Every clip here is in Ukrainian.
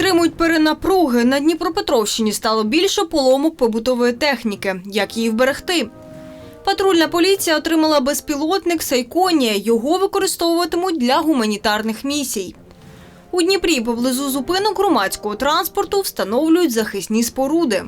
витримують перенапруги. На Дніпропетровщині стало більше поломок побутової техніки. Як її вберегти? Патрульна поліція отримала безпілотник Сайконія. Його використовуватимуть для гуманітарних місій. У Дніпрі поблизу зупинок громадського транспорту встановлюють захисні споруди.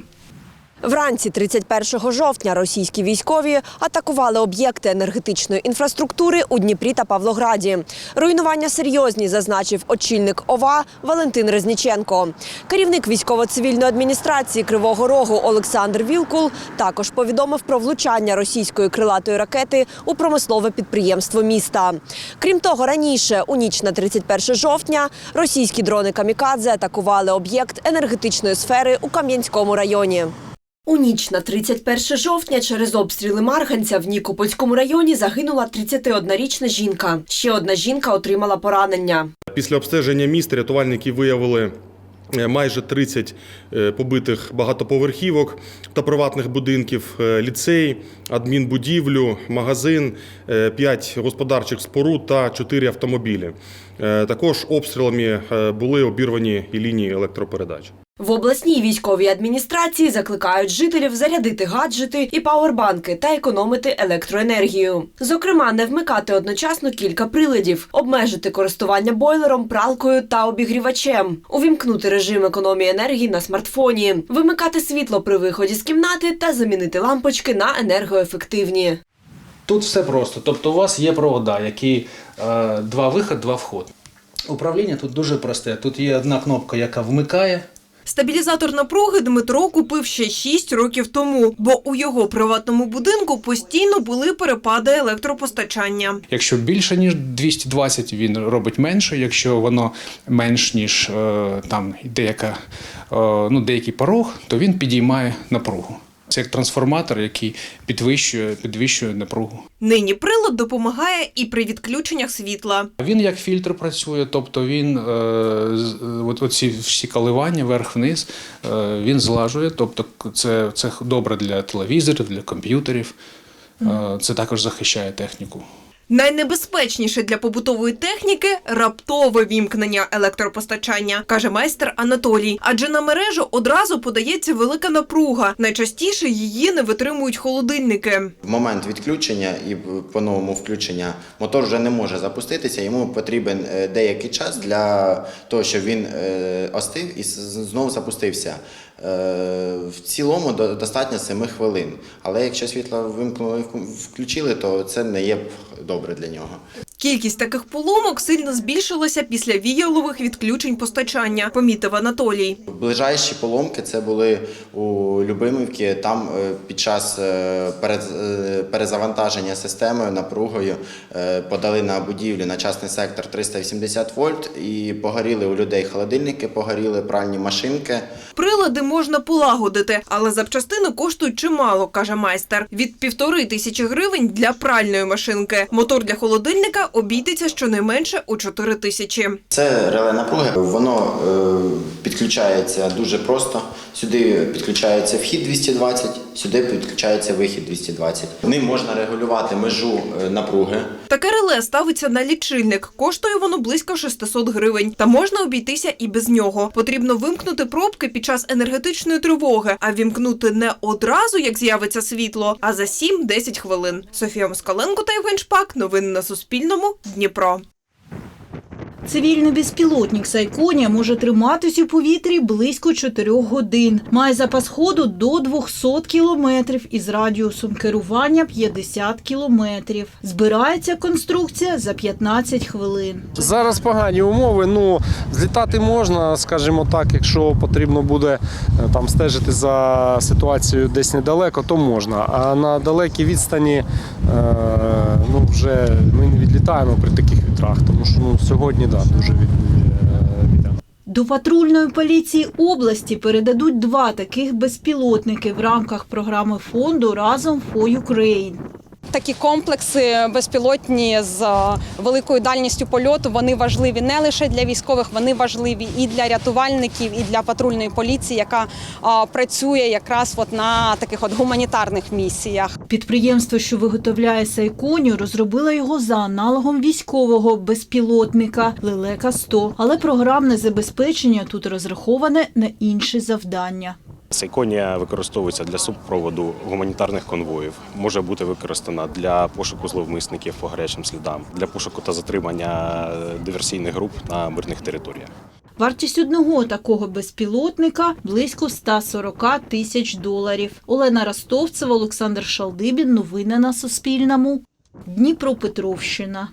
Вранці 31 жовтня російські військові атакували об'єкти енергетичної інфраструктури у Дніпрі та Павлограді. Руйнування серйозні, зазначив очільник ОВА Валентин Резніченко. Керівник військово-цивільної адміністрації Кривого Рогу Олександр Вілкул також повідомив про влучання російської крилатої ракети у промислове підприємство міста. Крім того, раніше у ніч на 31 жовтня російські дрони камікадзе атакували об'єкт енергетичної сфери у Кам'янському районі. У ніч на 31 жовтня через обстріли Марганця в Нікопольському районі загинула 31-річна жінка. Ще одна жінка отримала поранення. Після обстеження міста рятувальники виявили е, майже 30 е, побитих багатоповерхівок та приватних будинків, е, ліцей, адмінбудівлю, магазин, 5 господарчих споруд та 4 автомобілі. Також обстрілами були обірвані і лінії електропередач. В обласній військовій адміністрації закликають жителів зарядити гаджети і пауербанки та економити електроенергію. Зокрема, не вмикати одночасно кілька приладів, обмежити користування бойлером, пралкою та обігрівачем, увімкнути режим економії енергії на смартфоні, вимикати світло при виході з кімнати та замінити лампочки на енергоефективні. Тут все просто. Тобто у вас є провода, які е, два виход, два вход. Управління тут дуже просте. Тут є одна кнопка, яка вмикає. Стабілізатор напруги Дмитро купив ще 6 років тому, бо у його приватному будинку постійно були перепади електропостачання. Якщо більше ніж 220, він робить менше. Якщо воно менш ніж е, там деяка, е, ну, деякий порог, то він підіймає напругу. Це як трансформатор, який підвищує, підвищує напругу. Нині прилад допомагає і при відключеннях світла. Він як фільтр працює, тобто він е, е, от, оці всі коливання вверх-вниз, е, він злажує. Тобто це, це добре для телевізорів, для комп'ютерів. Е, це також захищає техніку. Найнебезпечніше для побутової техніки раптове вімкнення електропостачання, каже майстер Анатолій. Адже на мережу одразу подається велика напруга. Найчастіше її не витримують холодильники. В момент відключення і по-новому включення мотор вже не може запуститися. Йому потрібен е, деякий час для того, щоб він е, остив і знову запустився. Е, В цілому до- достатньо 7 хвилин. Але якщо світло вимкнули включили, то це не є добре для нього. Кількість таких поломок сильно збільшилася після віялових відключень постачання, помітив Анатолій. Ближайші поломки це були у Любимівці. Там е, під час е, е, перезавантаження системою напругою подали на будівлю на частний сектор 380 вольт і погоріли у людей холодильники, погоріли пральні машинки. Прилади можна полагодити, але запчастини коштують чимало, каже майстер. Від півтори тисячі гривень для пральної машинки. Мотор для холодильника обійдеться щонайменше у чотири тисячі. Це реле напруги. Воно е, підключається дуже просто. Сюди підключається вхід 220, сюди підключається вихід 220. Ним можна регулювати межу е, напруги. Таке реле ставиться на лічильник. Коштує воно близько 600 гривень. Та можна обійтися і без нього. Потрібно вимкнути пробки під час енергетичної тривоги, а вімкнути не одразу, як з'явиться світло, а за 7-10 хвилин. Софія Москаленко та Євген Шпак. Новини на Суспільному. Дніпро. Цивільний безпілотник Сайконія може триматись у повітрі близько 4 годин. Має запас ходу до 200 кілометрів із радіусом керування 50 кілометрів. Збирається конструкція за 15 хвилин. Зараз погані умови. Ну злітати можна, скажімо так, якщо потрібно буде е, там стежити за ситуацією десь недалеко, то можна. А на далекій відстані е, ну вже ми не відлітаємо при таких вітрах, тому що ну сьогодні да, дуже від, е. До патрульної поліції області передадуть два таких безпілотники в рамках програми фонду разом for Ukraine. Такі комплекси безпілотні з е, великою дальністю польоту вони важливі не лише для військових, вони важливі і для рятувальників, і для патрульної поліції, яка е, працює якраз от на таких от гуманітарних місіях. Підприємство, що виготовляє Сайконію, розробило його за аналогом військового безпілотника Лелека 100 але програмне забезпечення тут розраховане на інші завдання. Сайконія використовується для супроводу гуманітарних конвоїв. Може бути використана для пошуку зловмисників по гарячим слідам, для пошуку та затримання е, диверсійних груп на мирних територіях. Вартість одного такого безпілотника близько 140 тисяч доларів. Олена Ростовцева, Олександр Шалдибін. Новини на Суспільному. Дніпропетровщина.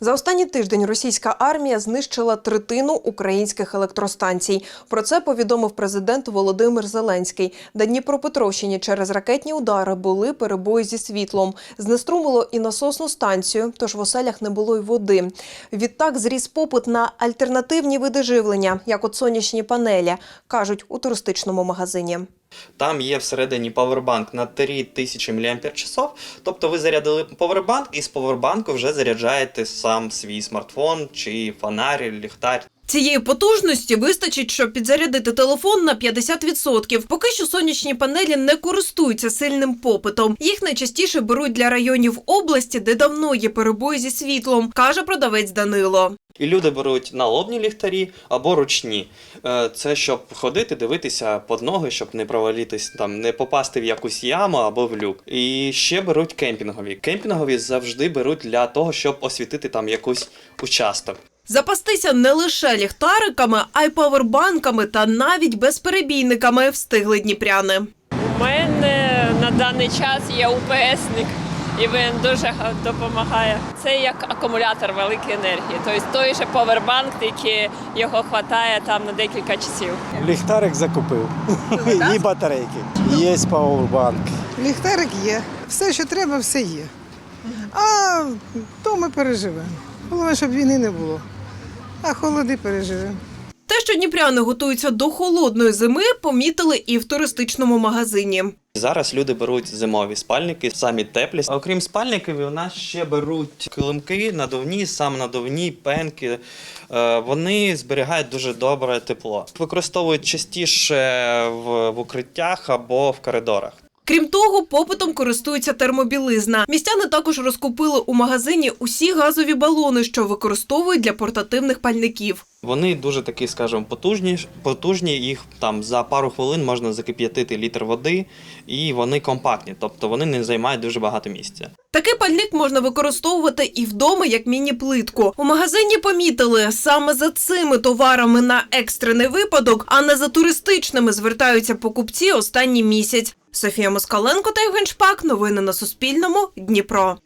За останній тиждень російська армія знищила третину українських електростанцій. Про це повідомив президент Володимир Зеленський. На Дніпропетровщині через ракетні удари були перебої зі світлом. Знеструмило і насосну станцію, тож в оселях не було й води. Відтак зріс попит на альтернативні види живлення, як от сонячні панелі, кажуть у туристичному магазині. Там є всередині павербанк на 3000 мАч. Тобто ви зарядили павербанк і з павербанку вже заряджаєте сам свій смартфон чи фонарь, ліхтар. Цієї потужності вистачить, щоб підзарядити телефон на 50%. Поки що сонячні панелі не користуються сильним попитом. Їх найчастіше беруть для районів області, де давно є перебої зі світлом, каже продавець Данило. І люди беруть налобні ліхтарі або ручні. Е, Це щоб ходити, дивитися під ноги, щоб не провалитись, там не попасти в якусь яму або в люк. І ще беруть кемпінгові. Кемпінгові завжди беруть для того, щоб освітити там якусь участок. Запастися не лише ліхтариками, а й павербанками та навіть безперебійниками встигли дніпряни. У мене на даний час є УПСник, і він дуже допомагає. Це як акумулятор великої енергії. Тобто той же повербанк, тільки його вистачає там на декілька часів. Ліхтарик закупив і батарейки. Є пауербанк. Ліхтарик є, все, що треба, все є. А то ми переживемо. Головне, щоб війни не було. А холоди переживемо. Те, що дніпряни готуються до холодної зими, помітили і в туристичному магазині. Зараз люди беруть зимові спальники, самі теплі. А Окрім спальників, у нас ще беруть килимки, надувні, сам надувні, пенки. Е, Вони зберігають дуже добре тепло. Використовують частіше в, в укриттях або в коридорах. Крім того, попитом користується термобілизна. Містяни також розкупили у магазині усі газові балони, що використовують для портативних пальників. Вони дуже такі, скажімо, потужні. Потужні їх там за пару хвилин можна закип'ятити літр води, і вони компактні, тобто вони не займають дуже багато місця. Такий пальник можна використовувати і вдома як міні-плитку. У магазині помітили саме за цими товарами на екстрений випадок, а не за туристичними звертаються покупці останній місяць. Софія Москаленко та Євген Шпак. Новини на Суспільному. Дніпро.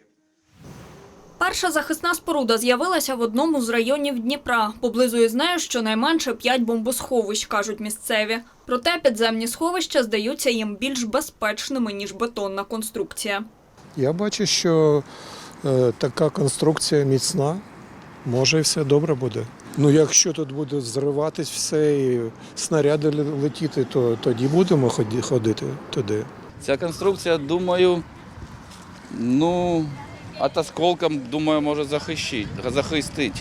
Перша захисна споруда з'явилася в одному з районів Дніпра. Поблизу із нею щонайменше п'ять бомбосховищ, кажуть місцеві. Проте підземні сховища здаються їм більш безпечними, ніж бетонна конструкція. Я бачу, що е, така конструкція міцна, може і все добре буде. Ну, якщо тут буде зриватись все і снаряди летіти, то тоді будемо ходити туди. Ця конструкція, думаю, ну, от думаю, може захищити, захистити.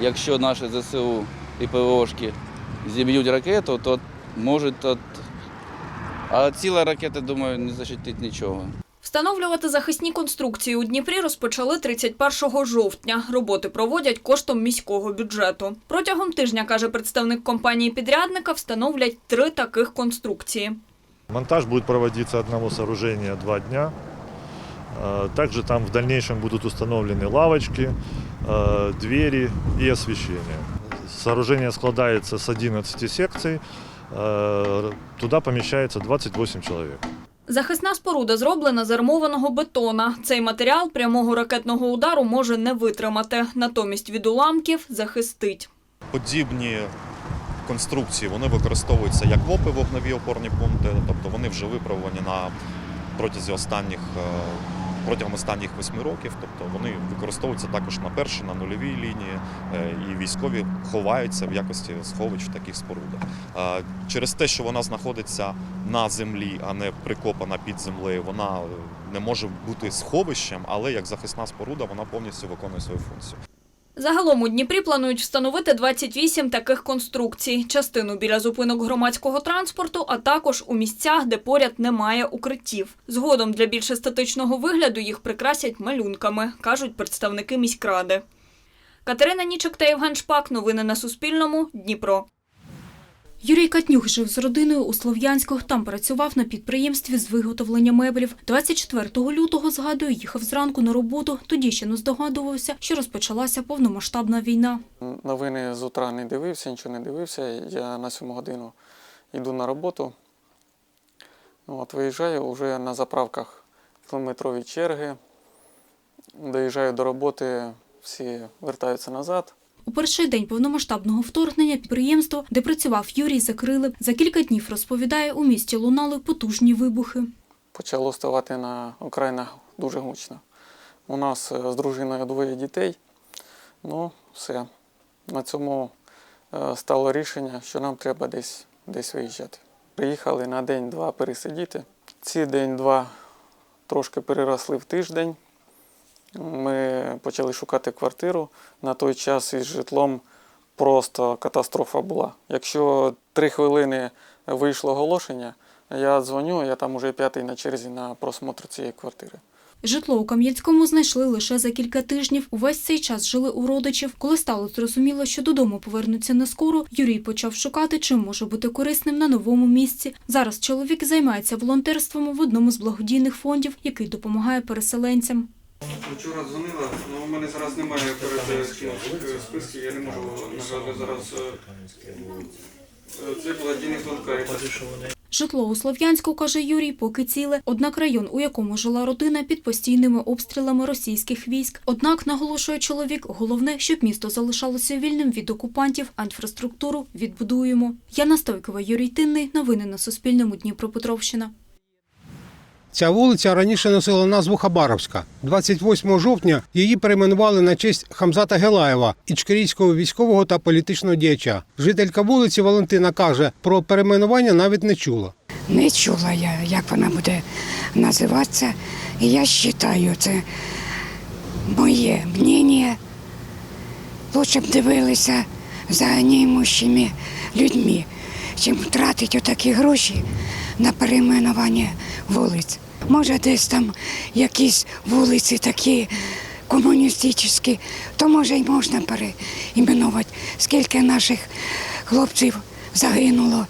Якщо наші ЗСУ і ПВОшки зіб'ють ракету, то може от... А ціла ракета, думаю, не захистить нічого. Встановлювати захисні конструкції у Дніпрі розпочали 31 жовтня. Роботи проводять коштом міського бюджету. Протягом тижня, каже представник компанії-підрядника, встановлять три таких конструкції. Монтаж будет проводиться одного сооружения два дня. Э, Также там в дальнейшем будут установлены лавочки, э, двери и освещение. Сооружение складывается с 11 секций. Э, Туда помещается 28 человек. Захисна споруда зроблена з армованого бетона. Цей матеріал прямого ракетного удару може не витримати. Натомість від уламків захистить. Подібні конструкції вони використовуються як ВОПи, вогневі опорні пункти, тобто вони вже виправлені на протязі останніх е, протягом останніх восьми років. Тобто вони використовуються також на першій, на нульовій лінії, е, і військові ховаються в якості сховищ в таких спорудах. Через те, що вона знаходиться на землі, а не прикопана під землею, вона е, не може бути сховищем, але як захисна споруда вона повністю виконує свою функцію. Загалом у Дніпрі планують встановити 28 таких конструкцій. Частину біля зупинок громадського транспорту, а також у місцях, де поряд немає укриттів. Згодом для більш естетичного вигляду їх прикрасять малюнками, кажуть представники міськради. Катерина Нічик та Євген Шпак. Новини на Суспільному. Дніпро. Юрій Катнюк жив з родиною у Слов'янську. Там працював на підприємстві з виготовлення меблів. 24 лютого, згадує, їхав зранку на роботу. Тоді ще не здогадувався, що розпочалася повномасштабна війна. Новини з утра не дивився, нічого не дивився. Я на сьому годину йду на роботу. От виїжджаю вже на заправках кілометрові черги. Доїжджаю до роботи, всі вертаються назад. У перший день повномасштабного вторгнення підприємство, де працював Юрій, закрили. За кілька днів, розповідає, у місті лунали потужні вибухи. Почало ставати на окраїнах дуже гучно. У нас е, з дружиною двоє дітей. Ну, все. На цьому е, стало рішення, що нам треба десь, десь виїжджати. Приїхали на день-два пересидіти. Ці день-два трошки переросли в тиждень. Ми почали шукати квартиру. На той час із житлом просто катастрофа була. Якщо три хвилини вийшло оголошення, я дзвоню, я там уже п'ятий на черзі на просмотр цієї квартири. Житло у Кам'янському знайшли лише за кілька тижнів. Увесь цей час жили у родичів. Коли стало зрозуміло, що додому повернуться не скоро, Юрій почав шукати, чим може бути корисним на новому місці. Зараз чоловік займається волонтерством в одному з благодійних фондів, який допомагає переселенцям. Вчора дзвонила, але у мене зараз немає перед списків, я не можу нагадати зараз. е, Це благодійний фонд Карітас. Житло у Слов'янську, каже Юрій, поки ціле. Однак район, у якому жила родина, під постійними обстрілами російських військ. Однак, наголошує чоловік, головне, щоб місто залишалося вільним від окупантів, а інфраструктуру відбудуємо. Яна Стойкова, Юрій Тинний. Новини на Суспільному. Дніпропетровщина. Ця вулиця раніше носила назву Хабаровська. 28 жовтня її перейменували на честь Хамзата Гелаєва, ічкерійського військового та політичного діяча. Жителька вулиці Валентина каже, про перейменування навіть не чула. Не чула я, як вона буде називатися. Я вважаю, це моє мнення. Лучше б дивилися за неімущими людьми, чим втратити отакі гроші на перейменування вулиць. Може, десь там якісь вулиці такі комуністичні, то може й можна переіменувати. Скільки наших хлопців загинуло,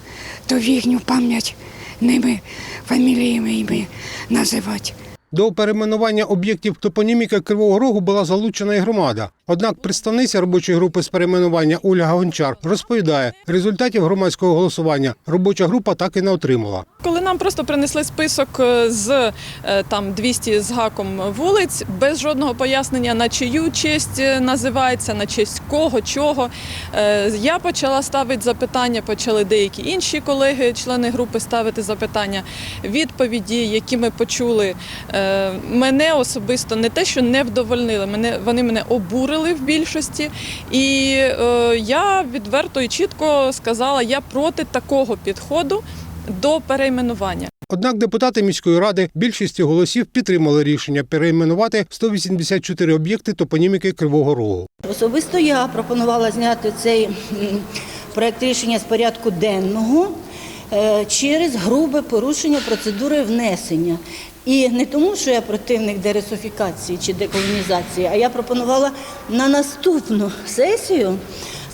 то в їхню пам'ять ними фаміліями іми називати. До перейменування об'єктів топоніміки Кривого Рогу була залучена і громада. Однак представниця робочої групи з перейменування Ольга Гончар розповідає, результатів громадського голосування робоча група так і не отримала. Коли нам просто принесли список е, з е, там 200 з гаком вулиць, без жодного пояснення на чию честь е, називається, на честь кого, чого. Я почала ставити запитання, почали деякі інші колеги, члени групи ставити запитання. Відповіді, які ми почули, мене особисто не те, що не вдовольнили, мене вони мене обурили в більшості. І е, я відверто і чітко сказала, я проти такого підходу до перейменування. Однак депутати міської ради більшістю голосів підтримали рішення перейменувати 184 об'єкти топоніміки Кривого Рогу. Особисто я пропонувала зняти цей проект рішення з порядку денного е, через грубе порушення процедури внесення. І не тому, що я противник дересофікації чи деколонізації, а я пропонувала на наступну сесію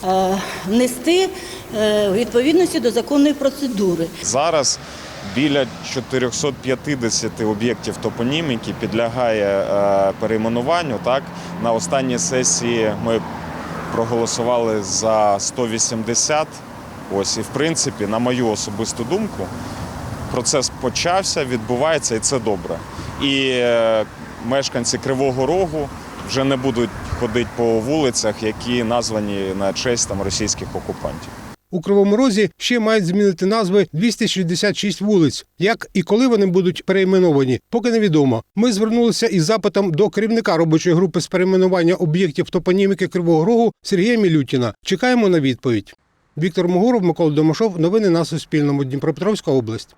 е, внести е, відповідності до законної процедури. Зараз біля 450 об'єктів топоніміки підлягає е, перейменуванню. Так на останній сесії ми проголосували за 180. Ось і в принципі, на мою особисту думку, процес почався, відбувається, і це добре. І е, мешканці Кривого Рогу вже не будуть ходити по вулицях, які названі на честь там російських окупантів. У Кривому Розі ще мають змінити назви 266 вулиць. Як і коли вони будуть перейменовані, поки невідомо. Ми звернулися із запитом до керівника робочої групи з перейменування об'єктів топоніміки Кривого Рогу Сергія Мілютіна. Чекаємо на відповідь. Віктор Могуров, Микола Домашов. Новини на Суспільному. Дніпропетровська область.